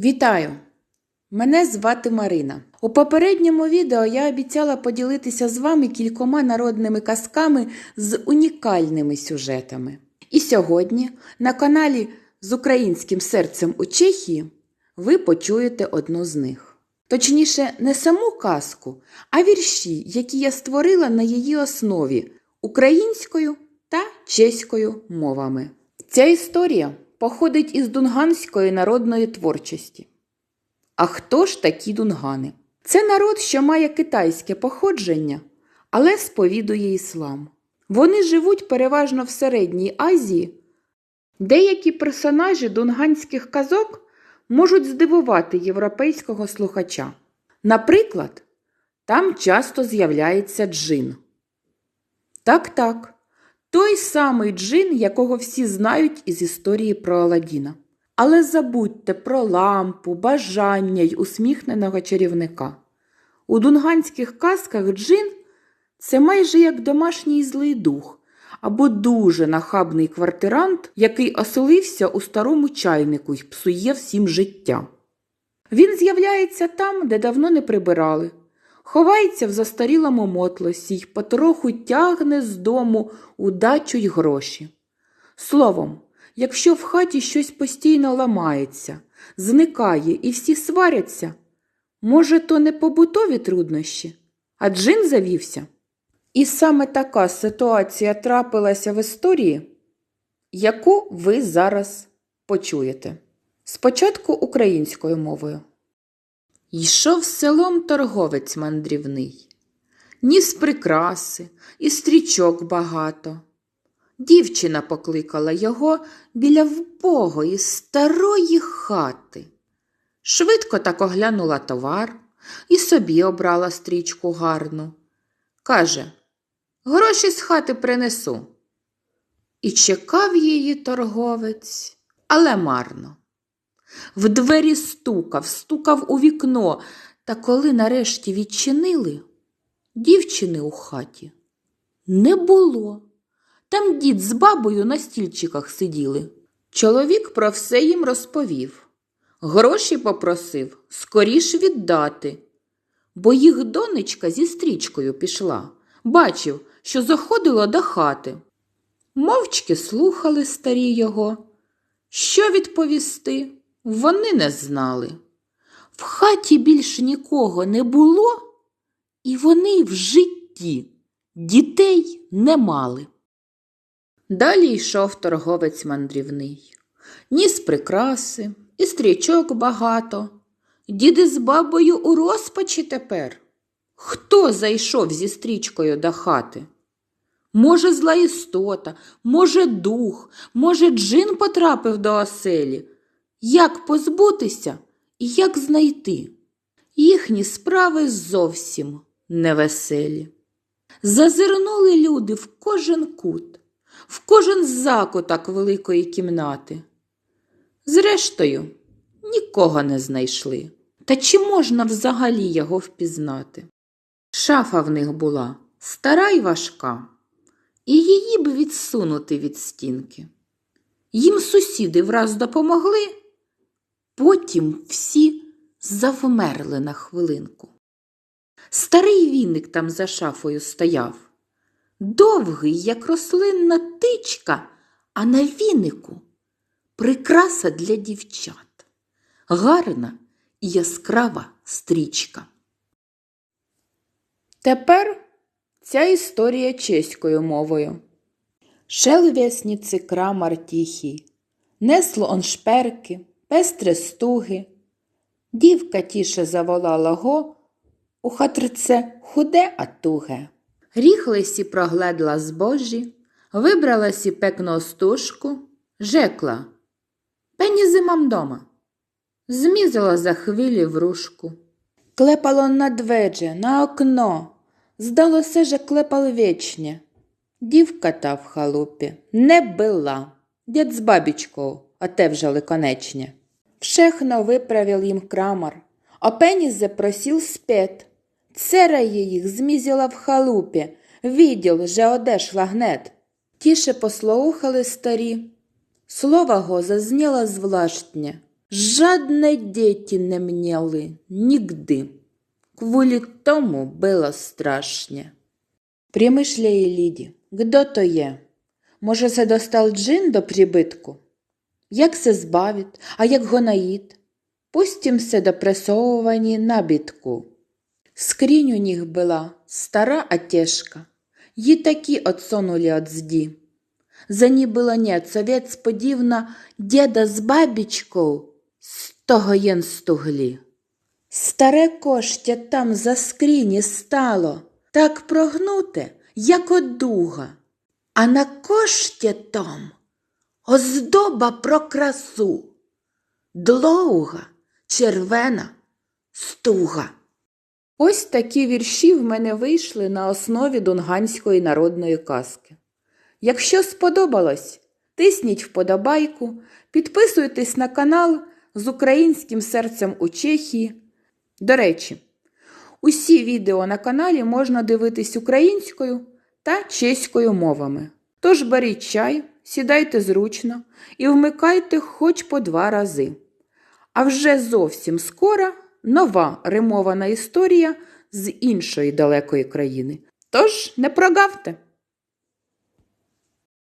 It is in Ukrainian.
Вітаю! Мене звати Марина. У попередньому відео я обіцяла поділитися з вами кількома народними казками з унікальними сюжетами. І сьогодні на каналі з українським серцем у Чехії ви почуєте одну з них. Точніше, не саму казку, а вірші, які я створила на її основі українською та чеською мовами. Ця історія походить із дунганської народної творчості. А хто ж такі дунгани? Це народ, що має китайське походження, але сповідує іслам. Вони живуть переважно в Середній Азії. Деякі персонажі дунганських казок можуть здивувати європейського слухача. Наприклад, там часто з'являється джин. Так, так, той самий джин, якого всі знають із історії про Аладдіна. Але забудьте про лампу, бажання й усміхненого чарівника. У дунганських казках джин це майже як домашній злий дух або дуже нахабний квартирант, який оселився у старому чайнику й псує всім життя. Він з'являється там, де давно не прибирали, ховається в застарілому мотлосі й потроху тягне з дому удачу й гроші. Словом, якщо в хаті щось постійно ламається, зникає і всі сваряться, може, то не побутові труднощі, а джин завівся. І саме така ситуація трапилася в історії, яку ви зараз почуєте. Спочатку українською мовою. Йшов селом торговець мандрівний, ніс прикраси, і стрічок багато. Дівчина покликала його біля вбогої старої хати. Швидко так оглянула товар і собі обрала стрічку гарну. Каже, гроші з хати принесу. І чекав її торговець, але марно. В двері стукав, стукав у вікно, та коли нарешті відчинили, дівчини у хаті не було. Там дід з бабою на стільчиках сиділи. Чоловік про все їм розповів. Гроші попросив скоріш віддати, бо їх донечка зі стрічкою пішла. Бачив, що заходила до хати. Мовчки слухали старі його. Що відповісти, вони не знали. В хаті більш нікого не було, і вони в житті дітей не мали. Далі йшов торговець мандрівний. Ніс прикраси, і стрічок багато. Діди з бабою у розпачі тепер. Хто зайшов зі стрічкою до хати? Може, зла істота, може, дух, може, джин потрапив до оселі. Як позбутися і як знайти? Їхні справи зовсім невеселі. Зазирнули люди в кожен кут в кожен закуток великої кімнати. Зрештою, нікого не знайшли. Та чи можна взагалі його впізнати? Шафа в них була стара й важка, і її б відсунути від стінки. Їм сусіди враз допомогли, потім всі завмерли на хвилинку. Старий віник там за шафою стояв довгий, як рослинна тичка, а на вінику прикраса для дівчат, гарна і яскрава стрічка. Тепер ця історія чеською мовою. Шел весніці крамар тихий, несло он шперки, пестре стуги. Дівка тіше заволала го, у хатрце худе, а туге. Ріхлесі прогледла збожі, вибрала сі пекну остужку, жекла. Пені зимам дома. Змізала за хвилі врушку. Клепало на дведже, на окно. Здалося, же клепал вічне. Дівка та в халупі не била. Дід з бабічкою, а те вже ликонечне. Вшехно виправил їм крамар, а пені запросил спет. Цера їх змізила в халупі, відділ же одешла гнет. Тіше послухали старі. Слова го зазняла звлаштня, Жадне діти не мняли нігди. Кволі тому було страшне. Примишляє Ліді, гдо то є? Може, се достал джин до прибитку? Як се збавить, а як гонаїд? Пустім се до пресовувані набітку. Скрінь у них була стара отежка, Ї такі отсунули от зді. За ній було нет совет сподівна діда з бабічкою з того єн стуглі. Старе коштя там за скріні стало, так прогнуте, як одуга, а на кошті том оздоба про красу, длоуга, червена, стуга. Ось такі вірші в мене вийшли на основі дунганської народної казки. Якщо сподобалось, тисніть вподобайку, підписуйтесь на канал з українським серцем у Чехії. До речі, усі відео на каналі можна дивитись українською та чеською мовами. Тож беріть чай, сідайте зручно і вмикайте хоч по два рази. А вже зовсім скоро нова римована історія з іншої далекої країни. Тож не прогавте!